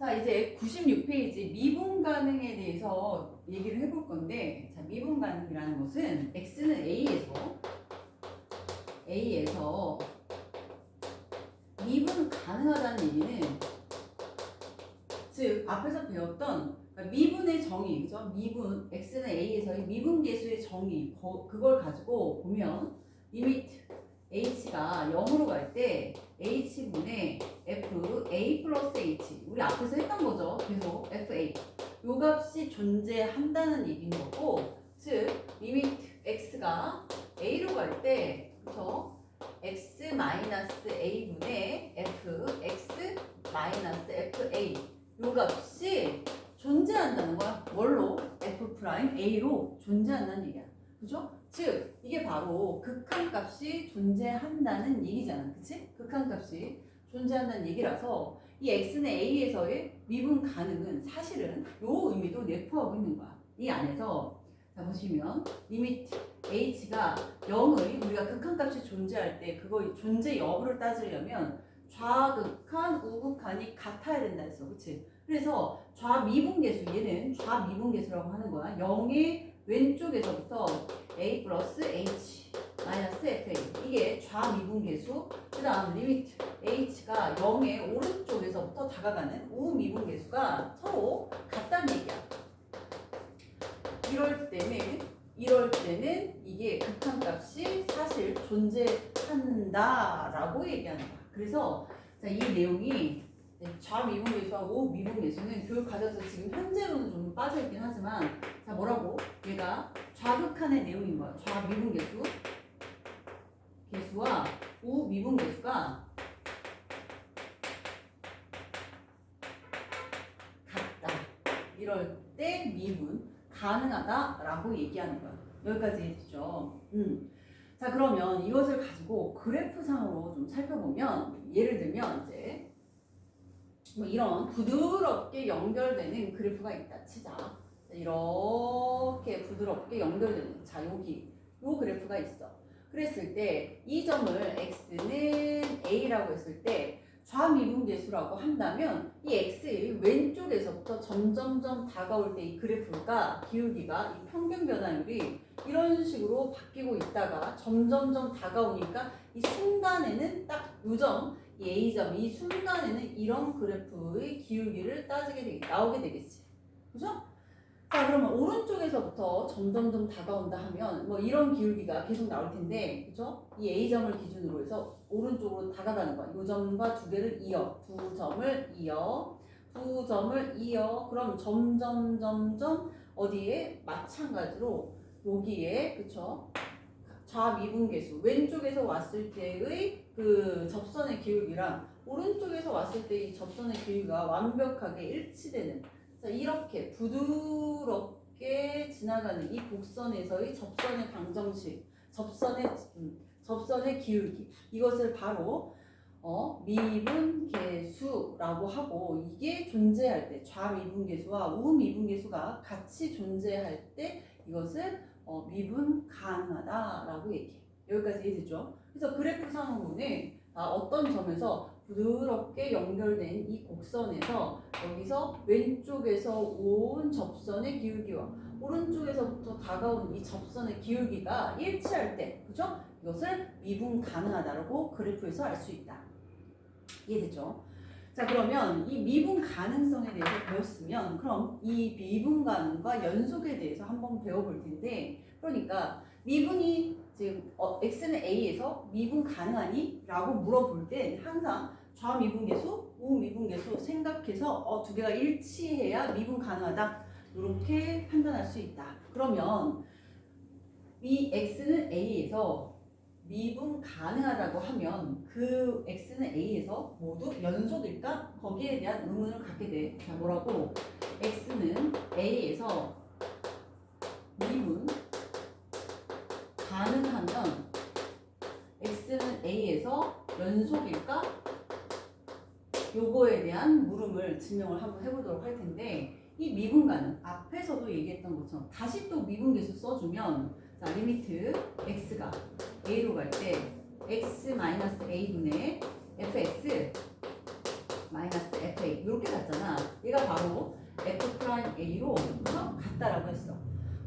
자, 이제 96페이지 미분 가능에 대해서 얘기를 해볼 건데, 자, 미분 가능이라는 것은 x는 a에서 a에서 미분 가능하다는 얘기는 즉 앞에서 배웠던 그러니까 미분의 정의, 그죠? 미분 x는 a에서의 미분 계수의 정의 거- 그걸 가지고 보면 리미트 h가 0으로 갈 때 h분의 플러스 h 우리 앞에서 했던 거죠. 계속 fa 요 값이 존재한다는 얘기인 거고 즉 리미트 x가 a로 갈 때 그쵸? x 마이너스 a분의 f x 마이너스 fa 요 값이 존재한다는 거야. 뭘로? f 프라임 a로 존재한다는 얘기야. 그죠? 즉 이게 바로 극한값이 존재한다는 얘기잖아. 그치? 극한값이 존재한다는 얘기라서 이 x는 a에서의 미분 가능은 사실은 요 의미도 내포하고 있는 거야. 이 안에서 자 보시면 리미트 h가 0의 우리가 극한값이 존재할 때 그거 존재 여부를 따지려면 좌극한, 우극한이 같아야 된다 했어. 그치? 그래서 좌미분계수 얘는 좌미분계수라고 하는 거야. 0의 왼쪽에서부터 a 플러스 h 마이너스 fa 이게 좌미분계수 그 다음 리미트 h가 0의 오른쪽에서부터 다가가는 우미분 계수가 서로 같다는 얘기야 이럴 때는 이럴 때는 이게 극한값이 사실 존재한다라고 얘기하는 거야 그래서 자, 이 내용이 좌미분 계수와 우미분 계수는 교육 과정에서 지금 현재로는 좀 빠져 있긴 하지만 자 뭐라고? 얘가 좌극한의 내용인 거야. 좌미분 계수 계수와 우미분 계수가 같다. 이럴 때 미분 가능하다라고 얘기하는 거야. 여기까지 해주죠. 음. 자 그러면 이것을 가지고 그래프상으로 좀 살펴보면 예를 들면 이제 뭐 이런 부드럽게 연결되는 그래프가 있다 치자. 자, 이렇게 부드럽게 연결되는 자 여기 요 그래프가 있어. 그랬을 때 이 점을 x는 a라고 했을 때 좌미분계수라고 한다면 이 x의 왼쪽에서부터 점점점 다가올 때 이 그래프가 기울기가 이 평균 변화율이 이런 식으로 바뀌고 있다가 점점점 다가오니까 이 순간에는 딱 요점 이 a점 이 순간에는 이런 그래프의 기울기를 따지게 되겠 나오게 되겠지. 그죠? 자 그러면 오른쪽에서부터 점점점 다가온다 하면 뭐 이런 기울기가 계속 나올 텐데 그죠? 이 a점을 기준으로 해서 오른쪽으로 다가가는 거야. 요 점과 두 개를 이어 두 점을 이어 두 점을 이어 그럼 점점 점점 어디에 마찬가지로 여기에 그쵸? 좌미분계수 왼쪽에서 왔을 때의 그 접선의 기울기랑 오른쪽에서 왔을 때 이 접선의 기울기가 완벽하게 일치되는 자, 이렇게 부드럽게 지나가는 이 곡선에서의 접선의 방정식, 접선의 음, 접선의 기울기 이것을 바로 어, 미분계수라고 하고 이게 존재할 때 좌미분계수와 우미분계수가 같이 존재할 때 이것을 어, 미분 가능하다라고 얘기해. 여기까지 이해되죠? 그래서 그래프상으로는 아, 어떤 점에서 부드럽게 연결된 이 곡선에서 여기서 왼쪽에서 온 접선의 기울기와 오른쪽에서부터 다가온 이 접선의 기울기가 일치할 때, 그죠? 이것을 미분 가능하다라고 그래프에서 알 수 있다. 이해됐죠? 자, 그러면 이 미분 가능성에 대해서 배웠으면, 그럼 이 미분 가능과 연속에 대해서 한번 배워볼 텐데, 그러니까 미분이 지금 어, x는 a에서 미분 가능하니? 라고 물어볼 땐 항상 좌미분계수, 우미분계수 생각해서 어, 두 개가 일치해야 미분 가능하다. 이렇게 판단할 수 있다. 그러면 이 x는 a에서 미분 가능하다고 하면 그 x는 a에서 모두 연속일까? 거기에 대한 의문을 갖게 돼. 자, 뭐라고? x는 a에서 미분 가능하면 x는 a에서 연속일까? 요거에 대한 물음을 증명을 한번 해보도록 할 텐데 이 미분 가능 앞에서도 얘기했던 것처럼 다시 또 미분 계수 써주면 자 리미트 x가 a로 갈 때 x 마이너스 a분의 fx 마이너스 fa 이렇게 갔잖아 얘가 바로 f 프라임 a로 같다라고 했어.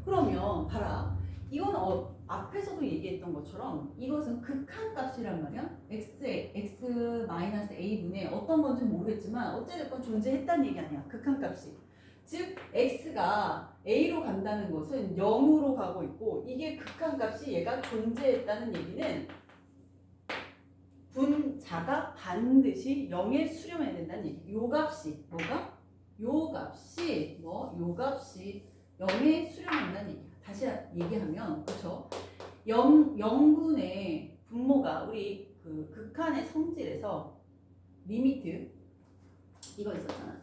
그러면 봐라. 이건 어, 앞에서도 얘기했던 것처럼 이것은 극한 값이란 말이야. x x 마이너스 a 분의 어떤 건지 모르겠지만 어찌됐건 존재했다는 얘기 아니야. 극한 값이. 즉 x가 a로 간다는 것은 0으로 가고 있고 이게 극한 값이 얘가 존재했다는 얘기는 분자가 반드시 0에 수렴해야 된다는 얘기. 요 값이 뭐가? 요 값이 뭐? 요 값이 0에 수렴한다는 얘기야. 다시 얘기하면 그렇죠? 0 0분의 분모가 우리 그 극한의 성질에서 리미트 이거 있었잖아.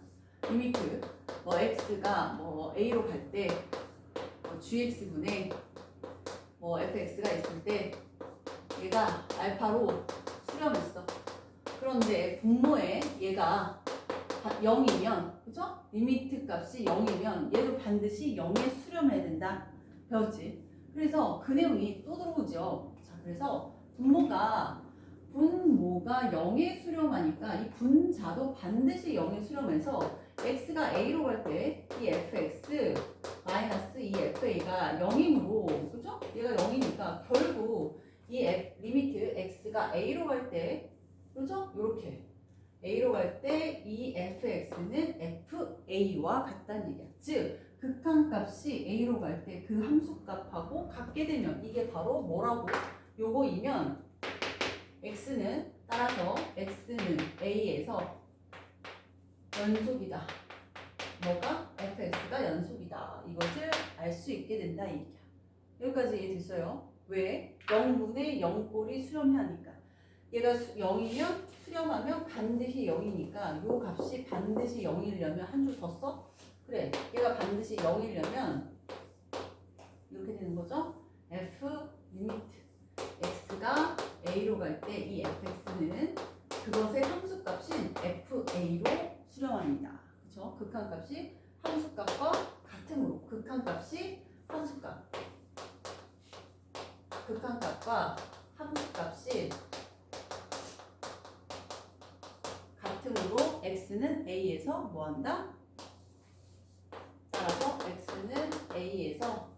리미트 뭐 x가 뭐 a로 갈 때 뭐 gx분의 뭐 fx가 있을 때 얘가 알파로 수렴했어. 그런데 분모에 얘가 0이면 그죠? 리미트 값이 0이면 얘도 반드시 0에 수렴해야 된다. 배웠지? 그래서 그 내용이 또 들어오죠. 자, 그래서 분모가 분모가 0에 수렴하니까 이 분자도 반드시 0에 수렴해서 x가 a로 갈 때 이 fx 마이너스 이 fa가 0이므로 그죠? 얘가 0이니까 결국 이 f, 리미트 x가 a로 갈 때 그죠? 요렇게 a로 갈 때 이 fx는 fa와 같다는 얘기야. 즉 극한값이 a로 갈 때 그 함수값하고 같게 되면 이게 바로 뭐라고? 요거이면 x는 따라서 x는 a에서 연속이다. 뭐가? fx가 연속이다. 이것을 알 수 있게 된다 이 얘기야. 여기까지 이해됐어요? 왜? 0분의 0꼴이 수렴하니까. 얘가 0이면 수렴하면 반드시 0이니까 요 값이 반드시 0이려면 한 줄 더 써? 그래. 얘가 반드시 0이려면 이렇게 되는 거죠? f 리미트 x가 a로 갈 때 이 fx는 그것의 함수값인 fa로 수렴합니다. 그렇죠? 극한값이 함수값과 같으므로 극한값이 함수값 극한값과 함수값이 같으므로 x는 a에서 뭐한다? 따라서 x는 a에서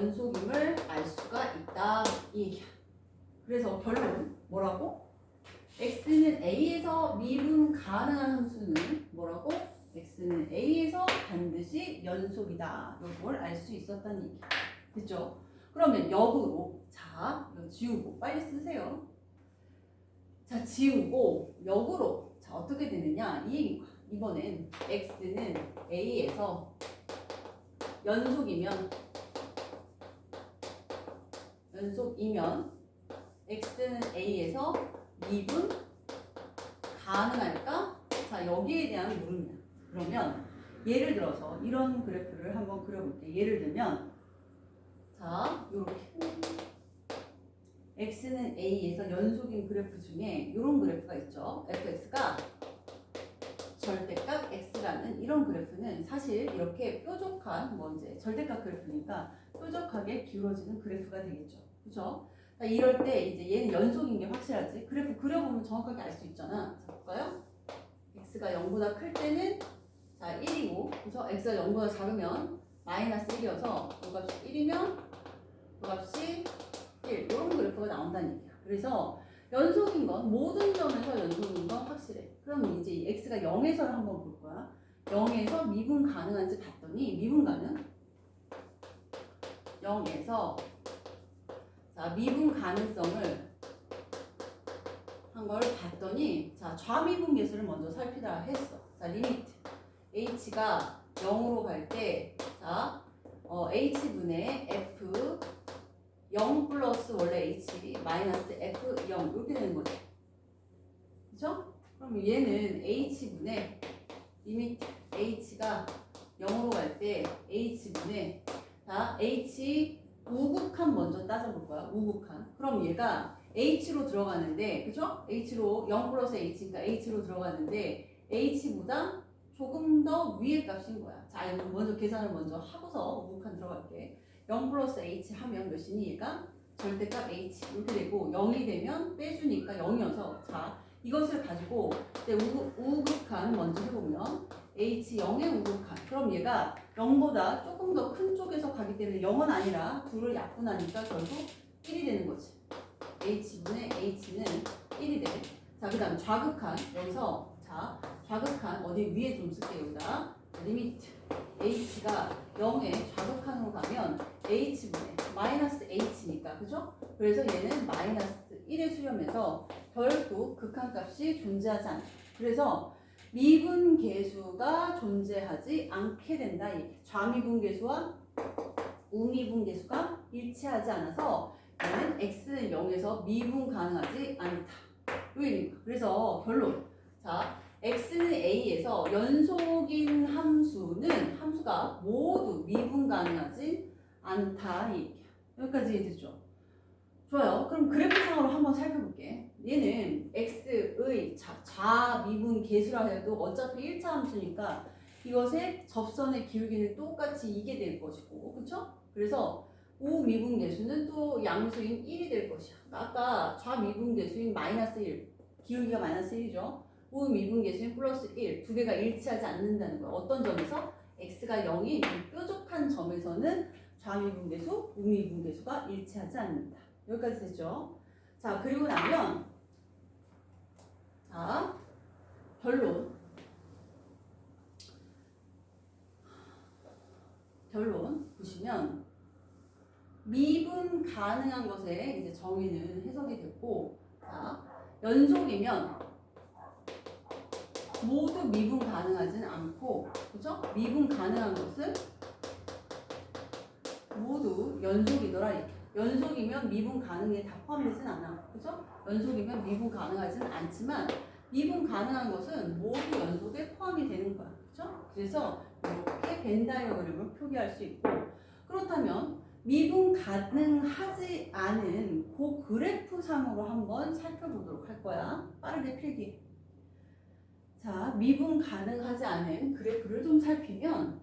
연속임을 알 수가 있다 이 얘기야. 그래서 결론 뭐라고? x는 a에서 미분 가능한 함수는 뭐라고? x는 a에서 반드시 연속이다. 이걸 알 수 있었다는 얘기. 됐죠? 그러면 역으로 자 지우고 빨리 쓰세요. 자 지우고 역으로 자 어떻게 되느냐 이 거야. 이번엔 x는 a에서 연속이면 연속이면 x는 a에서 미분 가능할까? 자 여기에 대한 물음이야. 그러면 예를 들어서 이런 그래프를 한번 그려볼게. 예를 들면 자 이렇게 x는 a에서 연속인 그래프 중에 이런 그래프가 있죠. fx가 절대값 x라는 이런 그래프는 사실 이렇게 뾰족한 뭐 이제 절대값 그래프니까 뾰족하게 기울어지는 그래프가 되겠죠. 자, 이럴 때 이제 얘는 연속인 게 확실하지. 그래프 그려보면 정확하게 알 수 있잖아. 자, 볼까요? x가 0보다 클 때는 자 1이고 그래서 x가 0보다 작으면 마이너스 1이어서 이 값이 1이면 이 값이 1 이런 그래프가 나온다는 얘기야. 그래서 연속인 건 모든 점에서 연속인 건 확실해. 그럼 이제 이 x가 0에서를 한번 볼 거야. 0에서 미분 가능한지 봤더니 미분 가능 0에서 자 미분 가능성을 한 걸 봤더니 자 좌미분 계수를 먼저 살피다 했어. 자 리미트 h가 0으로 갈 때 자 어, h분의 f 0 플러스 원래 h 마이너스 f 0 이렇게 되는 거죠. 그죠? 그럼 얘는 h분의 리미트 h가 0으로 갈 때 h분의 자 h 우극한 먼저 따져볼 거야. 우극한. 그럼 얘가 h로 들어가는데 그죠? h로 0 플러스 h니까 h로 들어가는데 h보다 조금 더 위의 값인 거야. 자, 먼저 계산을 먼저 하고서 우극한 들어갈게. 0 플러스 h 하면 몇이니 얘가? 절대값 h 이렇게 되고 0이 되면 빼주니까 0이어서 자 이것을 가지고 이제 우극, 우극한 먼저 해보면 h 0에 우극한. 그럼 얘가 0보다 조금 더 큰 쪽에서 가기 때문에 0은 아니라 둘을 약분하니까 결국 1이 되는 거지. h분의 h는 1이 돼. 자, 그 다음 좌극한. 여기서 자, 좌극한 어디 위에 좀 쓸게요. 여기다. 리미트 h가 0에 좌극한으로 가면 h분의 마이너스 h니까 그죠? 그래서 얘는 마이너스 1에 수렴해서 결국 극한값이 존재하지 않다. 그래서 미분 계수가 존재하지 않게 된다. 이 좌미분 계수와 우미분 계수가 일치하지 않아서 얘는 x는 0에서 미분 가능하지 않다. 그래서 결론. 자, x는 a에서 연속인 함수는 함수가 모두 미분 가능하지 않다. 여기까지 이해됐죠? 좋아요. 그럼 그래프상으로 한번 살펴볼게. 얘는 x의 자, 좌미분 계수라 해도 어차피 1차 함수니까 이것의 접선의 기울기는 똑같이 이게 될 것이고, 그렇죠? 그래서 우미분 계수는 또 양수인 1이 될 것이야. 아까 좌미분 계수인 마이너스 1, 기울기가 마이너스 1이죠. 우미분 계수인 플러스 1, 두 개가 일치하지 않는다는 거야. 어떤 점에서? x가 0인 이 뾰족한 점에서는 좌미분 계수, 우미분 계수가 일치하지 않는다. 여기까지 됐죠? 자, 그리고 나면 자, 결론. 결론 보시면 미분 가능한 것에 이제 정의는 해석이 됐고 자, 연속이면 모두 미분 가능하지는 않고 그죠? 미분 가능한 것은 모두 연속이더라 이렇게. 연속이면 미분 가능에 다 포함되진 않아. 그죠? 연속이면 미분 가능하지는 않지만 미분 가능한 것은 모두 연속에 포함이 되는 거야. 그죠? 그래서 이렇게 벤 다이어그램을 표기할 수 있고 그렇다면 미분 가능하지 않은 그 그래프 상으로 한번 살펴보도록 할 거야. 빠르게 필기. 자, 미분 가능하지 않은 그래프를 좀 살피면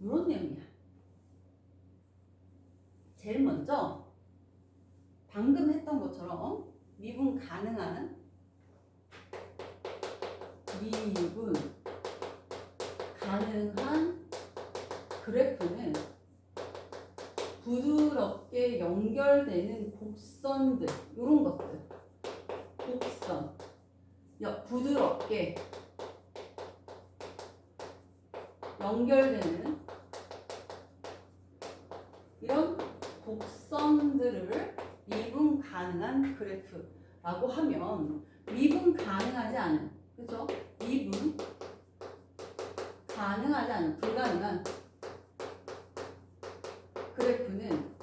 이런 내용이야. 제일 먼저 방금 했던 것처럼 미분 가능한 미분 가능한 그래프는 부드럽게 연결되는 곡선들 이런 것들. 곡선. 여- 부드럽게 연결되는 이런 곡선들을 미분 가능한 그래프라고 하면 미분 가능하지 않은 그죠? 미분 가능하지 않은 불가능한 그래프는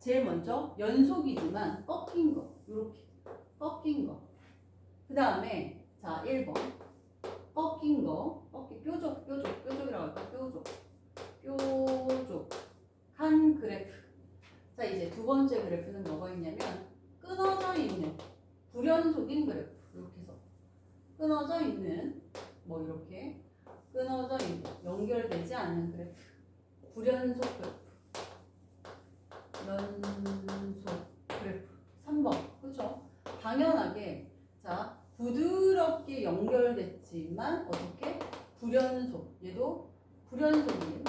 제일 먼저 연속이지만 꺾인 거 이렇게 꺾인 거. 그 다음에 자 1번 꺾인 거 꺾인 뾰족 뾰족 뾰족이라고 할까 뾰족 뾰족한 그래프. 자 이제 두 번째 그래프는 뭐가 있냐면 끊어져 있는 불연속인 그래프. 이렇게 해서 끊어져 있는 뭐 이렇게 끊어져 있는 연결되지 않는 그래프. 불연속 그래프. 연속 그래프. 3번. 그렇죠? 당연하게 자 부드럽게 연결됐지만 어떻게? 불연속. 얘도 불연속인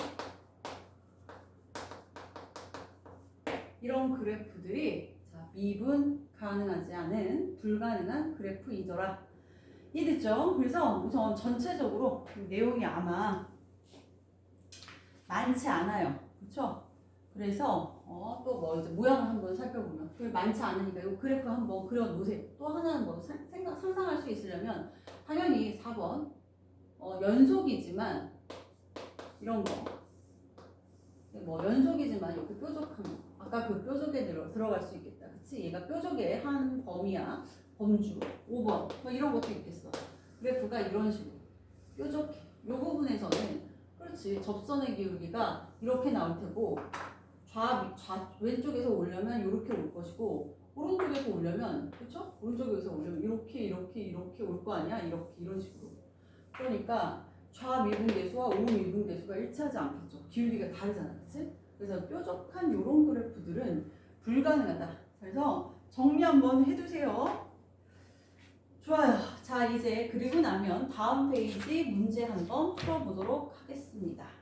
이런 그래프들이 자, 미분 가능하지 않은 불가능한 그래프이더라. 이해됐죠? 그래서 우선 전체적으로 내용이 아마 많지 않아요. 그렇죠? 그래서 어, 또뭐 이제 모양을 한번 살펴보면 그 많지 않으니까 이 그래프 한번 그려 놓으세요. 또 하나는 뭐 사- 생각 상상할 수 있으려면 당연히 4번 어, 연속이지만 이런 거. 뭐 연속이지만 이렇게 뾰족한 거. 아까 그 뾰족에 들어, 들어갈 수 있겠다. 그치? 얘가 뾰족의 한 범위야. 범주. 5번. 뭐 이런 것도 있겠어. 그래프가 이런 식으로. 뾰족해. 요 부분에서는 그렇지. 접선의 기울기가 이렇게 나올 테고 좌, 좌 왼쪽에서 오려면 이렇게 올 것이고 오른쪽에서 오려면 그렇죠? 오른쪽에서 오려면 이렇게 이렇게 이렇게 올 거 아니야? 이렇게 이런 식으로. 그러니까 좌 미분계수와 우 미분계수가 일치하지 않겠죠. 기울기가 다르잖아. 그치? 그래서 뾰족한 이런 그래프들은 불가능하다. 그래서 정리 한번 해두세요. 좋아요. 자, 이제 그리고 나면 다음 페이지 문제 한번 풀어보도록 하겠습니다.